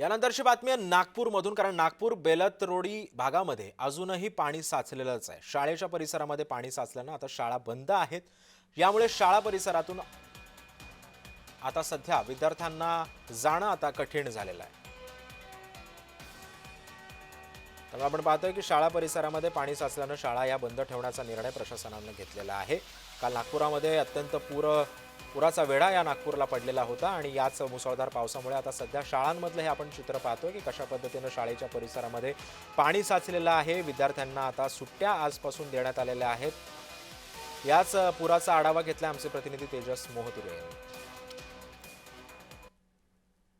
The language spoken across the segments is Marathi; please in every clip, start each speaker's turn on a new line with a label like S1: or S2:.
S1: यानंतरची बातमी आहे नागपूरमधून कारण नागपूर बेलतरोडी भागामध्ये अजूनही पाणी साचलेलंच आहे. शाळेच्या परिसरामध्ये पाणी साचल्यानं आता शाळा बंद आहेत. यामुळे शाळा परिसरातून आता सध्या विद्यार्थ्यांना जाणं आता कठीण झालेलं आहे. त्यामुळे आपण पाहतोय की शाळा परिसरामध्ये पाणी साचल्यानं शाळा या बंद ठेवण्याचा निर्णय प्रशासनानं घेतलेला आहे. काल नागपुरामध्ये अत्यंत पूर पुराचा वेढा या नागपूरला पडलेला होता आणि याच मुसळधार पावसामुळे आता सध्या शाळांमधलं हे आपण चित्र पाहतोय की कशा पद्धतीनं शाळेच्या परिसरामध्ये पाणी साचलेलं आहे. विद्यार्थ्यांना आता सुट्ट्या आजपासून देण्यात आलेल्या आहेत. याच पुराचा आढावा घेतला आमचे प्रतिनिधी तेजस मोहतुरे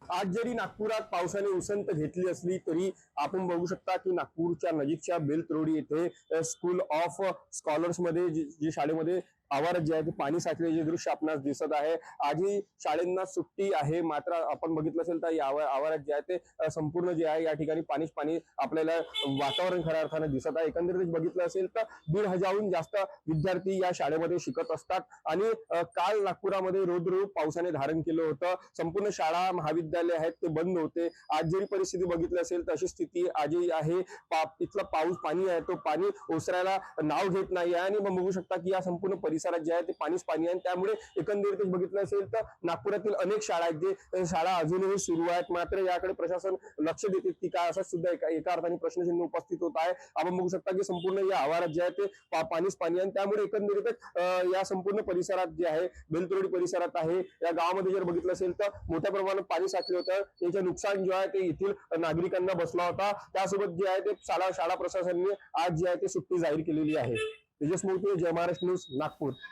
S2: आज जरी नागपुरात पावसाने उसंत घेतली असली तरी आपण बघू शकता की नागपूरच्या नजीकच्या बेलत्रोडी येथे स्कूल ऑफ स्कॉलर्समध्ये जी शाळेमध्ये आवारात जे आहे ते पाणी साचलेले दृश्य आपणास दिसत आहे. आजही शाळेंना सुट्टी आहे. मात्र आपण बघितलं असेल तर या आवारात जे आहे ते संपूर्ण जे आहे या ठिकाणी पाणीच पाणी आपल्याला वातावरण खऱ्या अर्थानं दिसत आहे. एकंदरीत बघितलं असेल तर दीड हजारहून जास्त विद्यार्थी या शाळेमध्ये शिकत असतात. आणि काल नागपुरामध्ये रोज पावसाने धारण केलं होतं. संपूर्ण शाळा महाविद्यालय आहेत ते बंद होते. आज जरी परिस्थिती बघितली असेल तर अशी स्थिती आजही आहे. पा इथला पाऊस पाणी आहे तो पाणी ओसरायला नाव घेत नाही आहे. आणि मग बघू शकता की या संपूर्ण परिसरात जे आहे ते पाणीच पाणी आहे. त्यामुळे एकंदरीत बघितलं असेल तर नागपुरातील अनेक शाळा आहेत जे शाळा अजूनही सुरू आहेत. मात्र याकडे प्रशासन लक्ष देते की काय असा सुद्धा एका अर्थाने प्रश्नचिन्ह उपस्थित होत आहे. आपण बघू शकता की संपूर्ण या आवारात जे आहे ते पाणीच पाणी आहे. त्यामुळे एकंदरीतच या संपूर्ण परिसरात जे आहे बेलतोडी परिसरात आहे. या गावामध्ये जर बघितलं असेल तर मोठ्या प्रमाणात पाणी साचलं होतं. याचे नुकसान जे आहे ते येथील नागरिकांना बसला होता. त्यासोबत जे आहे ते शाळा शाळा प्रशासनाने आज जे आहे ते सुट्टी जाहीर केलेली आहे. तेजस मोहिते जय महाराष्ट्र न्यूज नागपूर.